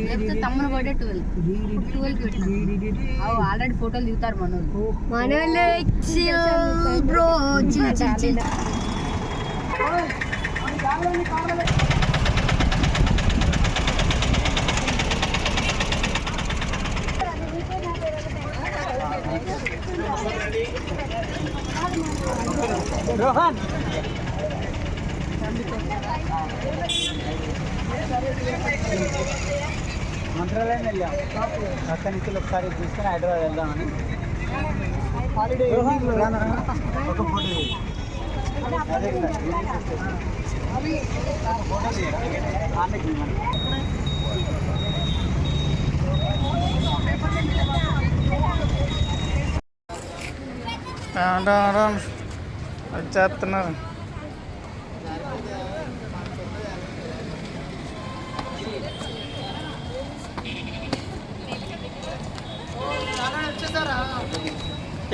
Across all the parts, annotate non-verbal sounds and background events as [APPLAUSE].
లేకపోతే తమ్ముడు birthday twelve ట్వెల్వ్కి పెట్టిన ఆల్రెడీ ఫోటోలు దిగుతారు మనోళ్ళు మనోళ్ళు bro chill chill chill Mantralayam వెళ్ళాం అక్కడి నుంచి ఒకసారి చూసుకొని హైదరాబాద్ వెళ్దామని. ఒక ఫోటో. అదే. ఫోటో. వచ్చేస్తున్నారు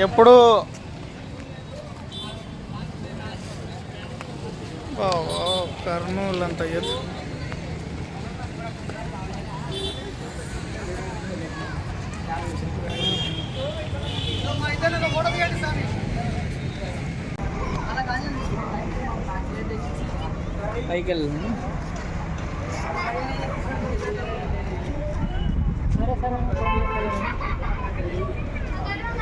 ఎప్పుడు కర్నూలు అంత ఎత్తు పైకి. వీడియో వీడియోనా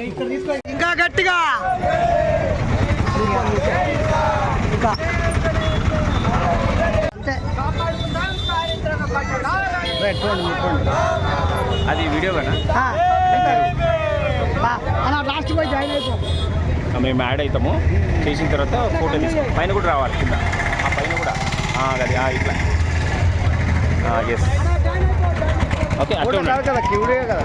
ఇంకా గట్టిగా. అది వీడియో కదా లాస్ట్ పోయి జాయిన్ అయిపో మేము యాడ్ అవుతాము చేసిన తర్వాత ఫోటో తీసుకో. పైన కూడా రావాలి కింద. ఆ పైన కూడా. ఆ, అది ఆ, ఇట్లా. ఎస్ ఓకే అట్లా కదా క్యూరియే కదా.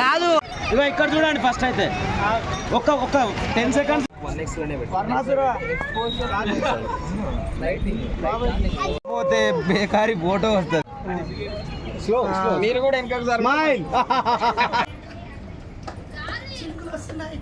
కాదు. ఇగో ఇక్కడ చూడండి ఫస్ట్ అయితే. ఒక్క ఒక్క టెన్ సెకండ్స్ పోతే బేకారి ఫోటో వస్తుంది. మీరు కూడా వెనక [LAUGHS] స్మైల్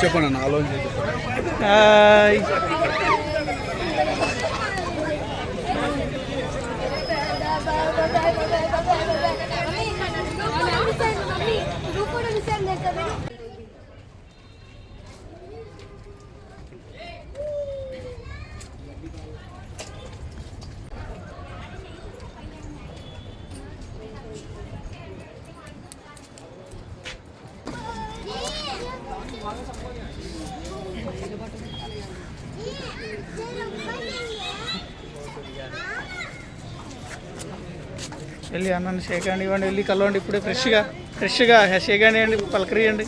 చెప్పండి అన్న ఆలోచన హాయ్. వెళ్ళి అన్నని షేక్ హ్యాండ్ ఇవ్వండి వెళ్ళి కలవండి ఇప్పుడే ఫ్రెష్గా ఫ్రెష్గా షేక్ హ్యాండ్ ఇవ్వండి పలకరియండి.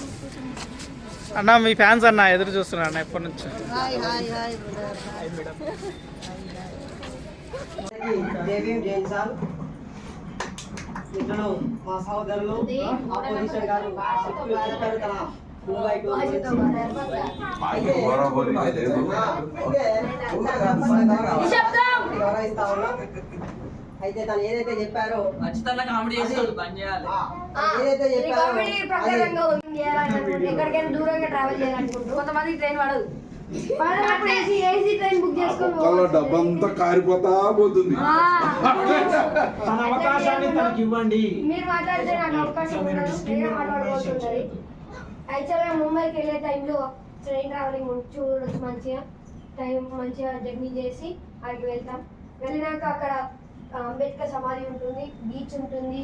అన్న మీ ఫ్యాన్స్ అన్న ఎదురు చూస్తున్నారు అన్న ఎప్పటి నుంచి? మా సహోదరులు ఆపోజిషన్ గారు. అయితే అయితే తను ఏదైతే చెప్పారో ఖచ్చితంగా కామెడీ బంద్ చేయాలి. ఏదైతే చెప్పారో ప్రకారంగా ఉంది ఎక్కడికైనా దూరంగా ట్రావెల్ చేయాలనుకుంటూ కొంతమంది ట్రైన్ పడదు. పడనప్పుడు ఏసీ ఏసీ ట్రైన్ బుక్ చేసుకొని ఒక్కళ్ళ డబ్బంతా కారిపోతా పోతుంది. తన అవకాశాన్ని తనకి ఇవ్వండి. మీరు మాట్లాడితే నాకు అవకాశం ఉండదు. నేనే మాట్లాడుకోవాల్సి యాక్చువల్గా ముంబైకి వెళ్ళే టైంలో ట్రైన్ ట్రావెలింగ్ చూడొచ్చు మంచిగా. టైం మంచిగా జర్నీ చేసి అక్కడికి వెళ్తాం. వెళ్ళినాక అక్కడ అంబేద్కర్ సమాధి ఉంటుంది బీచ్ ఉంటుంది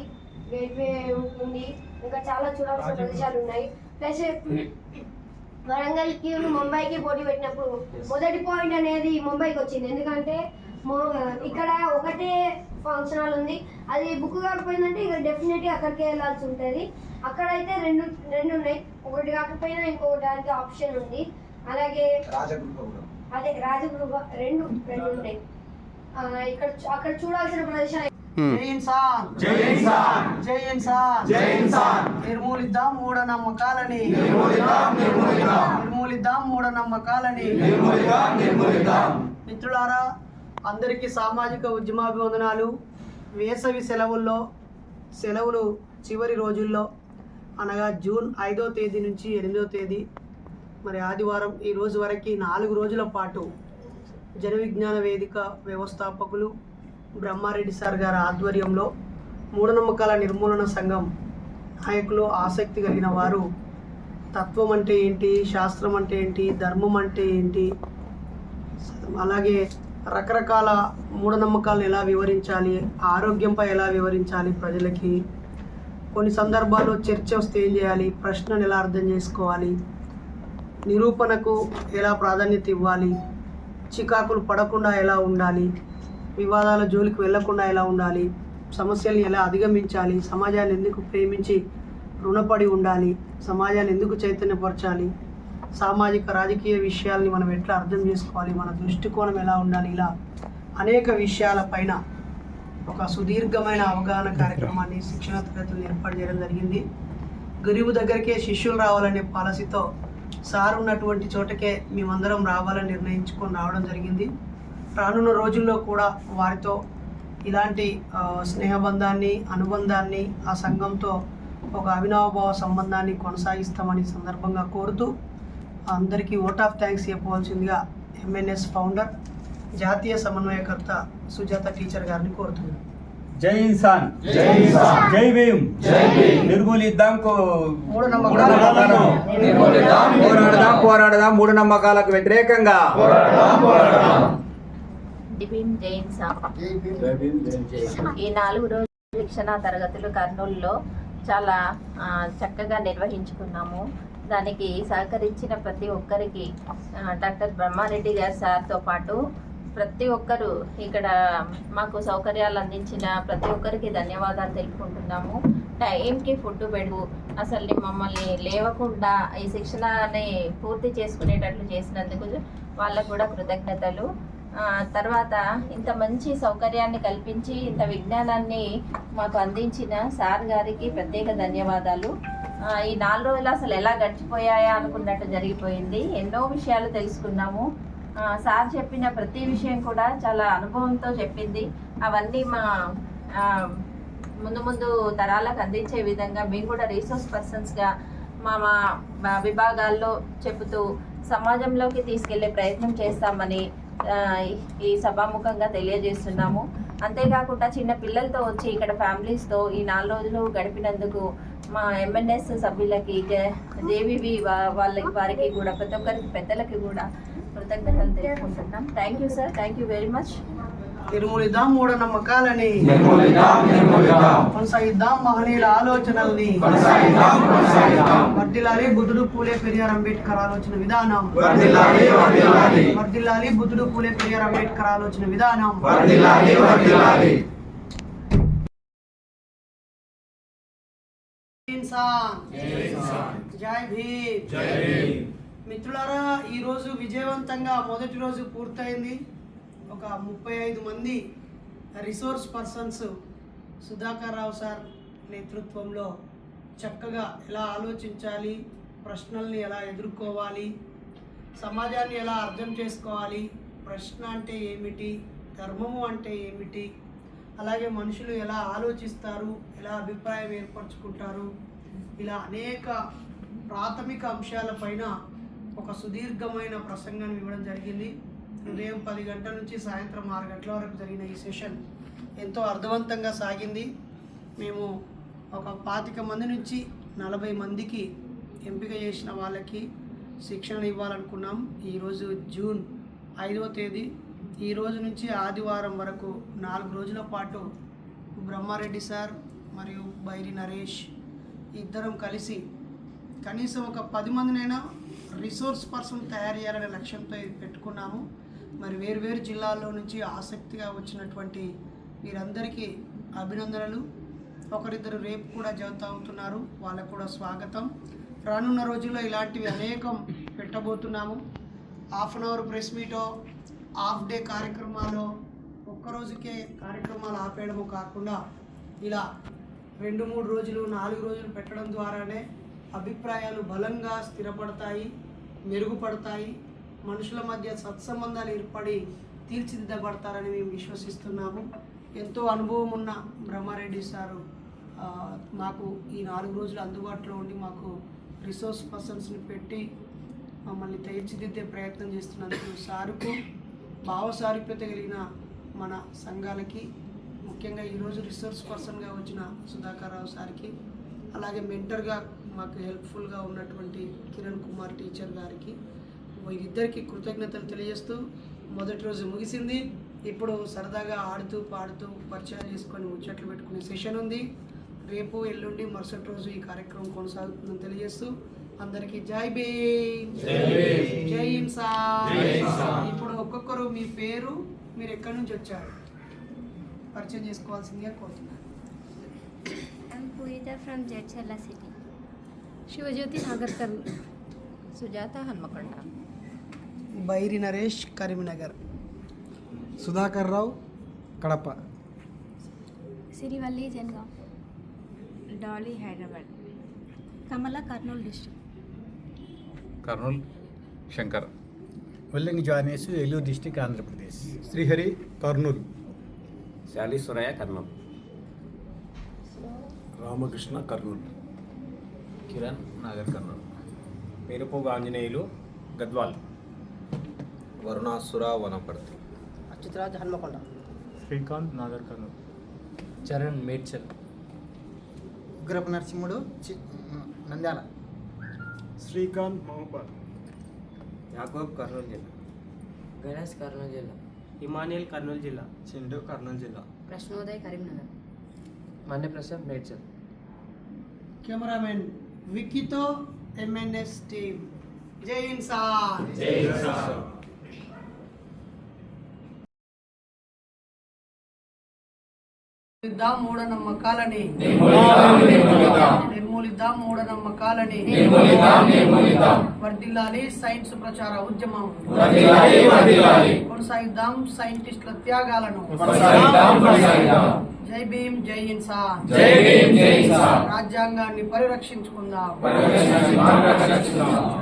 గేట్వే ఉంటుంది. ఇంకా చాలా చూడాల్సిన ప్రదేశాలు ఉన్నాయి. ప్లస్ వరంగల్కి ముంబైకి పోటీ పెట్టినప్పుడు మొదటి పాయింట్ అనేది ముంబైకి వచ్చింది. ఎందుకంటే ఇక్కడ ఒకటే ఫంక్షన్ హాల్ ఉంది. అది బుక్ కాకపోయిందంటే ఇక డెఫినెట్గా అక్కడికే వెళ్ళాల్సి ఉంటుంది. అక్కడైతే రెండు రెండు ఉన్నాయి. ఒకటి కాకపోయినా ఇంకొకటి దానికి ఆప్షన్ ఉంది. అలాగే అదే రాజగృహ రెండు రెండు ఉన్నాయి. ఇక్కడ అక్కడ చూడాల్సిన ప్రదేశాలు జై ఇన్సాన్. జై ఇన్సాన్. జై ఇన్సాన్. జై ఇన్సాన్. నిర్మూలిద్దాం మూఢనమ్మకాలని. నిర్మూలిద్దాం నిర్మూలిద్దాం. మూఢనమ్మకాలని. మిత్రులారా అందరికీ సామాజిక ఉద్యమాభివందనాలు. వేసవి సెలవుల్లో సెలవులు చివరి రోజుల్లో అనగా జూన్ ఐదో తేదీ నుంచి ఎనిమిదో తేదీ మరి ఆదివారం ఈ రోజు వరకు నాలుగు రోజుల పాటు జన విజ్ఞాన వేదిక వ్యవస్థాపకులు బ్రహ్మారెడ్డి సార్ గారి ఆధ్వర్యంలో మూఢనమ్మకాల నిర్మూలన సంఘం నాయకులు ఆసక్తి కలిగిన వారు తత్వం అంటే ఏంటి శాస్త్రం అంటే ఏంటి ధర్మం అంటే ఏంటి అలాగే రకరకాల మూఢనమ్మకాలను ఎలా వివరించాలి ఆరోగ్యంపై ఎలా వివరించాలి ప్రజలకి కొన్ని సందర్భాల్లో చర్చ వస్తే ఏం చేయాలి ప్రశ్నను ఎలా అర్థం చేసుకోవాలి నిరూపణకు ఎలా ప్రాధాన్యత ఇవ్వాలి చికాకులు పడకుండా ఎలా ఉండాలి? వివాదాల జోలికి వెళ్ళకుండా ఎలా ఉండాలి? సమస్యల్ని ఎలా అధిగమించాలి? సమాజాన్ని ఎందుకు ప్రేమించి రుణపడి ఉండాలి? సమాజాన్ని ఎందుకు చైతన్యపరచాలి? సామాజిక రాజకీయ విషయాల్ని మనం ఎట్లా అర్థం చేసుకోవాలి? మన దృష్టికోణం ఎలా ఉండాలి? ఇలా అనేక విషయాలపైన ఒక సుదీర్ఘమైన అవగాహన కార్యక్రమాన్ని శిక్షణ తరగతులు ఏర్పాటు చేయడం జరిగింది. గరీబు దగ్గరికే శిష్యులు రావాలనే పాలసీతో సార్ ఉన్నటువంటి చోటకే మేమందరం రావాలని నిర్ణయించుకొని రావడం జరిగింది. రానున్న రోజుల్లో కూడా వారితో ఇలాంటి స్నేహబంధాన్ని అనుబంధాన్ని ఆ సంఘంతో ఒక అవినావభావ సంబంధాన్ని కొనసాగిస్తామని సందర్భంగా కోరుతూ అందరికీ ఓట్ ఆఫ్ థ్యాంక్స్ చెప్పవలసిందిగా ఎంఎన్ఎస్ ఫౌండర్ జాతీయ సమన్వయకర్త సుజాత టీచర్ గారిని కోరుతున్నాను. జై ఇన్సాన్ జై ఇన్సాన్ జై భీమ్. జై భీమ్. నిర్మూలిద్దాం. పోరాడదాం పోరాడదాం మూఢనమ్మకాలకు వ్యతిరేకంగా భీమ్ జైన్ సాబ్ ఈ నాలుగు రోజుల శిక్షణ తరగతులు కర్నూలులో చాలా చక్కగా నిర్వహించుకున్నాము. దానికి సహకరించిన ప్రతి ఒక్కరికి డాక్టర్ బ్రహ్మారెడ్డి గారి సార్తో పాటు ప్రతి ఒక్కరు ఇక్కడ మాకు సౌకర్యాలు అందించిన ప్రతి ఒక్కరికి ధన్యవాదాలు తెలుపుకుంటున్నాము. టైంకి ఫుడ్ పెడుగు అసలు మమ్మల్ని లేవకుండా ఈ శిక్షణని పూర్తి చేసుకునేటట్లు చేసినందుకు వాళ్ళకు కూడా కృతజ్ఞతలు. తర్వాత ఇంత మంచి సౌకర్యాన్ని కల్పించి ఇంత విజ్ఞానాన్ని మాకు అందించిన సార్ గారికి ప్రత్యేక ధన్యవాదాలు. ఈ నాలుగు రోజులు అసలు ఎలా గడిచిపోయాయా అనుకున్నట్టు జరిగిపోయింది. ఎన్నో విషయాలు తెలుసుకున్నాము. సార్ చెప్పిన ప్రతి విషయం కూడా చాలా అనుభవంతో చెప్పింది. అవన్నీ మా ముందు ముందు తరాలకు అందించే విధంగా మేము కూడా రీసోర్స్ పర్సన్స్గా మా మా విభాగాల్లో చెబుతూ సమాజంలోకి తీసుకెళ్ళే ప్రయత్నం చేస్తామని ఈ సభాముఖంగా తెలియజేస్తున్నాము. అంతేకాకుండా చిన్న పిల్లలతో వచ్చి ఇక్కడ ఫ్యామిలీస్తో ఈ నాలుగు రోజులు గడిపినందుకు మా ఎంఎన్ఎస్ సభ్యులకి జేవివి వాళ్ళకి వారికి కూడా ప్రతి ఒక్కరికి పెద్దలకి కూడా కృతజ్ఞతలు తెలుపుకుంటున్నాం. Thank you sir thank you very much నిర్మూలిద్దాం మూఢనమ్మకాలని. కొనసాగిద్దాం మహనీయుల ఆలోచనల్ని. వర్దిల్లాలి బుద్ధుడు పూలే పెరియార్ అంబేద్కర్ ఆలోచన విధానం. వర్దిల్లాలి బుద్ధుడు పూలే పెరియార్ అంబేద్కర్ ఆలోచన విధానం. ఇన్సాన్. జై భీమ్. మిత్రులారా ఈరోజు విజయవంతంగా మొదటి రోజు పూర్తయింది. ఒక ముప్పై ఐదు మంది resource persons Sudhakar Rao sir నేతృత్వంలో చక్కగా ఎలా ఆలోచించాలి ప్రశ్నల్ని ఎలా ఎదుర్కోవాలి సమాజాన్ని ఎలా అర్థం చేసుకోవాలి ప్రశ్న అంటే ఏమిటి ధర్మము అంటే ఏమిటి అలాగే మనుషులు ఎలా ఆలోచిస్తారు ఎలా అభిప్రాయం ఏర్పరచుకుంటారు ఇలా అనేక ప్రాథమిక అంశాలపైన ఒక సుదీర్ఘమైన ప్రసంగాన్ని ఇవ్వడం జరిగింది. ఉదయం పది గంటల నుంచి సాయంత్రం ఆరు గంటల వరకు జరిగిన ఈ సెషన్ ఎంతో అర్థవంతంగా సాగింది. మేము ఒక పాతిక మంది నుంచి నలభై మందికి ఎంపిక చేసిన వాళ్ళకి శిక్షణ ఇవ్వాలనుకున్నాం. ఈరోజు జూన్ ఐదవ తేదీ. ఈ రోజు నుంచి ఆదివారం వరకు నాలుగు రోజుల పాటు బ్రహ్మారెడ్డి సార్ మరియు బైరి నరేష్ ఇద్దరం కలిసి కనీసం ఒక పది మందినైనా రిసోర్స్ పర్సన్ తయారు చేయాలనే లక్ష్యంతో ఇది పెట్టుకున్నాము. మరి వేరు వేరు జిల్లాల్లో నుంచి ఆసక్తిగా వచ్చినటువంటి వీరందరికీ అభినందనలు. ఒకరిద్దరు రేపు కూడా జరుగుతూ అవుతున్నారు. వాళ్ళకు కూడా స్వాగతం. రానున్న రోజుల్లో ఇలాంటివి అనేకం పెట్టబోతున్నాము. హాఫ్ అన్ అవర్ ప్రెస్ మీటో హాఫ్ డే కార్యక్రమాలు ఒక్కరోజుకే కార్యక్రమాలు ఆపేయడము కాకుండా ఇలా రెండు మూడు రోజులు నాలుగు రోజులు పెట్టడం ద్వారానే అభిప్రాయాలు బలంగా స్థిరపడతాయి మెరుగుపడతాయి మనుషుల మధ్య సత్సంబంధాలు ఏర్పడి తీర్చిదిద్దబడతారని మేము విశ్వసిస్తున్నాము. ఎంతో అనుభవం ఉన్న బ్రహ్మారెడ్డి సారు మాకు ఈ నాలుగు రోజులు అందుబాటులో ఉండి మాకు రిసోర్స్ పర్సన్స్ని పెట్టి మమ్మల్ని తీర్చిదిద్దే ప్రయత్నం చేస్తున్నందుకు సారుకు భావసారూప్యత కలిగిన మన సంఘాలకి ముఖ్యంగా ఈరోజు రిసోర్స్ పర్సన్గా వచ్చిన సుధాకర్ రావు సార్కి అలాగే మెంటర్గా మాకు హెల్ప్ఫుల్గా ఉన్నటువంటి కిరణ్ కుమార్ టీచర్ గారికి వీరిద్దరికి కృతజ్ఞతలు తెలియజేస్తూ మొదటి రోజు ముగిసింది. ఇప్పుడు సరదాగా ఆడుతూ పాడుతూ పరిచయాలు చేసుకొని ముచ్చట్లు పెట్టుకునే సెషన్ ఉంది. రేపు ఎల్లుండి మరుసటి రోజు ఈ కార్యక్రమం కొనసాగుతుందని తెలియజేస్తూ అందరికీ జై భీమ్. జై ఇప్పుడు ఒక్కొక్కరు మీ పేరు మీరు ఎక్కడి నుంచి వచ్చారు? పరిచయం చేసుకోవాల్సిందిగా కోరుతున్నాను. I'm Pujita from Jetsala city. Sivajyothi Nagarkar Sujatha Hanamkonda Bairi Naresh Karimnagar Sudhakar Rao Kadapa Sirivalli Jangaon Dolly Hyderabad Kamala Kurnool district Kurnool Shankar వెల్లింగ్ జానేసు ఏలూరు డిస్టిక్ ఆంధ్రప్రదేశ్ శ్రీహరి కర్నూలు శాలీశ్వరయ్య కర్ణం రామకృష్ణ కర్నూలు కిరణ్ నాగర్ కర్నూల్. పేరుపోగు ఆంజనేయులు గద్వాల్. వరుణాసుర వనపర్తి. అచ్యుతరాజ్ హన్మకొండ. శ్రీకాంత్ నాగర్ కర్నూలు. చరణ్ మేడ్చల్. ఉగ్రప నరసింహుడు నంద్యాల. శ్రీకాంత్ మహబాద్ యాకోబ్ కర్నూలు జిల్లా. గణేష్ కర్నూలు జిల్లా. ఇమానియల్ కర్నూలు జిల్లా. చిండు కర్నూలు జిల్లా. ప్రశ్నోదయ్ కరీంనగర్. మన్య ప్రసాద్ మేడ్చల్. కెమెరామెన్ విక్కీతో ఎంఎన్ఎస్ టీమ్ జై ఇన్సాన్ నిర్మూలిద్దాం మూఢనమ్మకాలని నిర్మూలిద్దాం మూఢనమ్మకాలని వర్ధిల్లాలి సైన్స్ ప్రచార ఉద్యమం. కొనసాగిద్దాం సైంటిస్టుల త్యాగాలను. జై భీమ్ జై ఇన్సాన్. రాజ్యాంగాన్ని పరిరక్షించుకుందాం.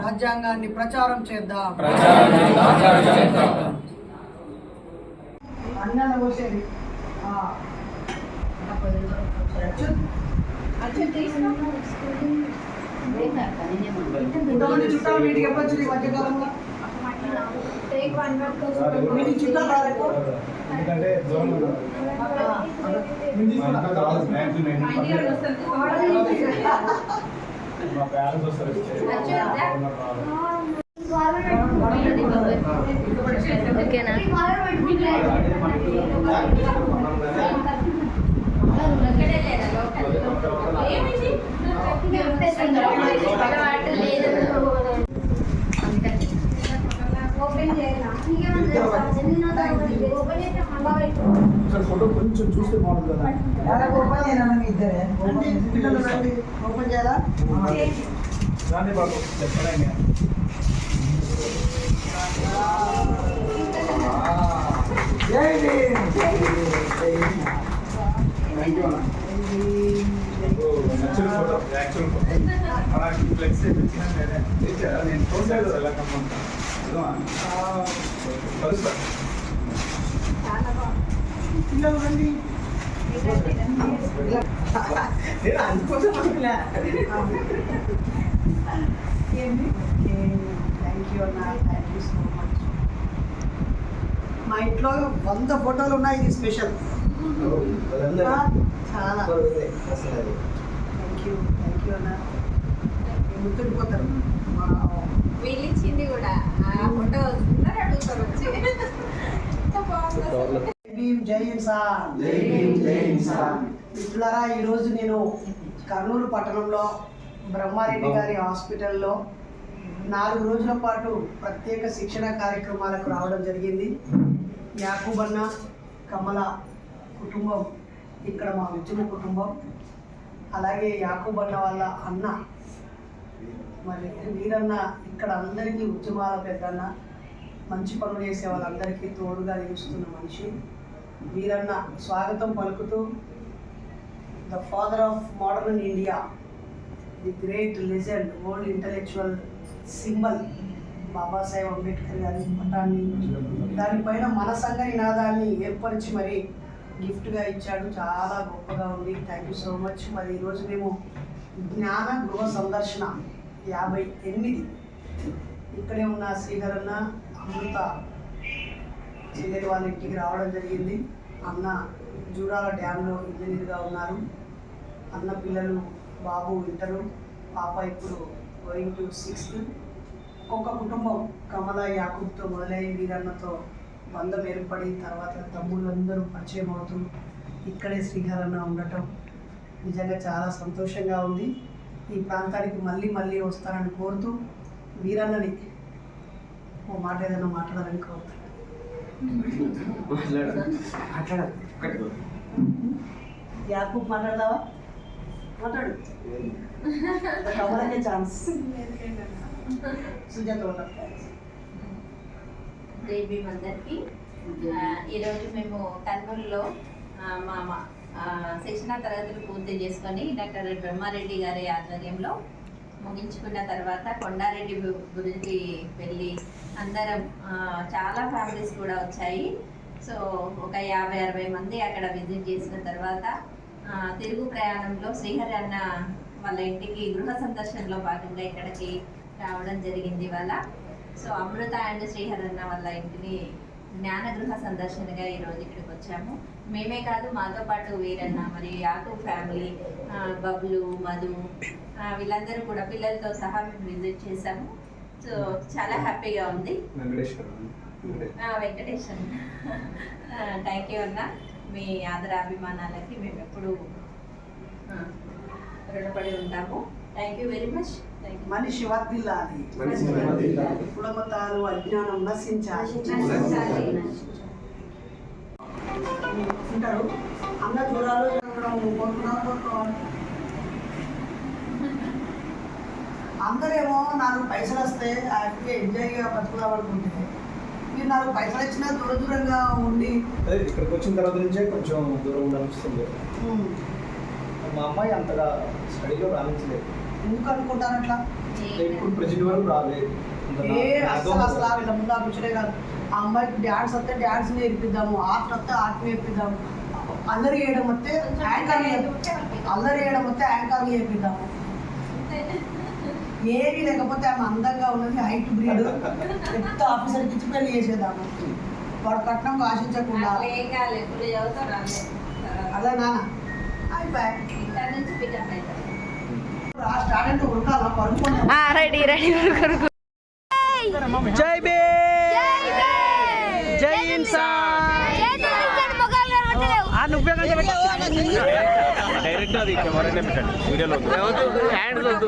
రాజ్యాంగాన్ని ప్రచారం చేద్దాం. అన్న చుట్టాలు వీటికి ఎప్పుడు వచ్చింది ఈ మధ్యకాలంలో? టేక్ వన్ వీటికి చుట్టాలు రాలేదు? ఎందుకంటే దూరం మా పేరెంట్స్ వస్తారు ఓకేనా? ఓపెన్ చేయాలా ఓపెన్ చేస్తే మళ్ళా పెట్టు. ఫోటో కొంచెం చూస్తే బాగుంటుంది కదా పిల్లలు రండి ఓపెన్ చేయాలా రాండి బాబు చెప్పండి జై భీమ్ థ్యాంక్ యూ అన్న నచ్చిన ఫోటో యాక్చువల్ ఫోటో మనకి ఫ్లెక్స్ తెచ్చినా నేనే ఎలా అందుకోసం అనుకున్నా. థ్యాంక్ యూ అన్న. థ్యాంక్ యూ సో మచ్ మా ఇంట్లో వంద ఫోటోలు ఉన్నాయి ఇది స్పెషల్ చాలా. గుర్తుండిపోతారు వీళ్ళిచ్చింది కూడా. ఆ ఫోటో అందరూ అడుగుతారు వచ్చి. జై ఇన్సాన్. మిత్రులారా ఈరోజు నేను కర్నూలు పట్టణంలో బ్రహ్మారెడ్డి గారి హాస్పిటల్లో నాలుగు రోజుల పాటు ప్రత్యేక శిక్షణ కార్యక్రమాలకు రావడం జరిగింది. యాకూబన్న కమల కుటుంబం ఇక్కడ మా ఉద్యమ కుటుంబం. అలాగే యాకూబన్న వాళ్ళ అన్న. మరి వీరన్న ఇక్కడ అందరికీ ఉద్యమాల పెద్దన్న. మంచి పనులు చేసే వాళ్ళందరికీ తోడుగా నిలుస్తున్న మనిషి. వీరన్న స్వాగతం పలుకుతూ the father of modern India the great legend old intellectual symbol Babasaheb Ambedkar గారి పటాన్ని. దానిపైన మన సంఘ నినాదాన్ని ఏర్పరిచి మరి గిఫ్ట్గా ఇచ్చాడు. చాలా గొప్పగా ఉంది. థ్యాంక్ యూ సో మచ్ మరి ఈరోజు మేము జ్ఞాన గృహ సందర్శన యాభై ఎనిమిది. ఇక్కడే ఉన్న శ్రీధరన్న అమృత చెల్లెలు వాళ్ళ ఇంటికి రావడం జరిగింది. అన్న జూరాల డ్యాంలో ఇంజనీర్గా ఉన్నారు. అన్న పిల్లలు బాబు ఇంటరు. పాప ఇప్పుడు గోయింగ్ టు సిక్స్త్ ఒక్కొక్క కుటుంబం కమల యాకూబ్తో మొదలై వీరన్నతో బంధం ఏర్పడి తర్వాత తమ్ముళ్ళందరూ పరిచయం అవుతూ ఇక్కడే శ్రీహరన్న ఉండటం నిజంగా చాలా సంతోషంగా ఉంది. ఈ ప్రాంతానికి మళ్ళీ మళ్ళీ వస్తారని కోరుతూ వీరన్నని ఓ మాట ఏదైనా మాట్లాడాలని కోరుతున్నాను. యాకూబ్ మాట్లాడదావా మాట్లాడు. కమలకే ఛాన్స్. సుజాత దేవి అందరికి ఈరోజు మేము కర్నూలులో మా శిక్షణ తరగతులు పూర్తి చేసుకొని డాక్టర్ బ్రహ్మారెడ్డి గారి ఆధ్వర్యంలో ముగించుకున్న తర్వాత కొండారెడ్డి గురించి వెళ్ళి అందరం చాలా ఫ్యామిలీస్ కూడా వచ్చాయి. సో ఒక యాభై అరవై మంది అక్కడ విజిట్ చేసిన తర్వాత ఆ, తిరుగు ప్రయాణంలో శ్రీహరి అన్న వాళ్ళ ఇంటికి గృహ సందర్శనలో భాగంగా ఇక్కడికి రావడం జరిగింది వాళ్ళ సో అమృత అండ్ శ్రీహర్ అన్న వాళ్ళ ఇంటిని జ్ఞాన గృహ సందర్శనగా ఈరోజు ఇక్కడికి వచ్చాము. మేమే కాదు మాతో పాటు వీరన్న మరి యాకు ఫ్యామిలీ బబ్లు మధు వీళ్ళందరూ కూడా పిల్లలతో సహా మేము విజిట్ చేశాము. సో చాలా హ్యాపీగా ఉంది. వెంకటేశ్వర ఆ, వెంకటేష్ అన్న థ్యాంక్ యూ అన్న. మీ ఆదరాభిమానాలకి మేము ఎప్పుడు రుణపడి ఉంటాము. Thank you very much. మనిషి వర్దిల్లాలి. కులమతాలు అజ్ఞానం నశించాలి. ఉంటారు? అన్న దూరాలు అందరేమో నాలుగు పైసలు వస్తే హ్యాపీగా ఎంజాయ్గా బతుకుదాం అనుకుంటే మీరు నాలుగు పైసలు ఇచ్చినా దూర దూరంగా ఉండి ఇక్కడికి వచ్చిన తర్వాత నుంచే కొంచెం దూరం ఉమ్, మా అమ్మాయి అంతగా స్టడీలో రాణించలేదు. ఎందుకు అనుకుంటారు అట్లా ఇప్పుడు ప్రజెంట్ వరకు రాలేదు. ఏ అసలు అసలు ఆ వీళ్ళ ముందు కూర్చునే కాదు ఆ అమ్మాయికి డ్యాన్స్ వస్తే డ్యాన్స్ నేర్పిద్దాము ఆర్ట్ వస్తే ఆర్ట్ నేర్పిద్దాము. అల్లరి చేయడం వస్తే యాంకర్ అల్లరి చేయడం వస్తే యాంకర్ నేర్పిద్దాము ఏమీ లేకపోతే ఆమె అందంగా ఉన్నది హైట్ బ్రీడ్. పెద్ద ఆఫీసర్కి ఇచ్చి పెళ్ళి చేసేద్దాము. వాడు కట్నం ఆశించకుండా అదే. నాన్న. రెడీ రెడీ జై బే జై ఇన్సాన్! ఆ నువ్వే. డైరెక్ట్ అది కెమెరానే పెట్టండి. వీడియోలో వద్దు. హ్యాండ్స్ వద్దు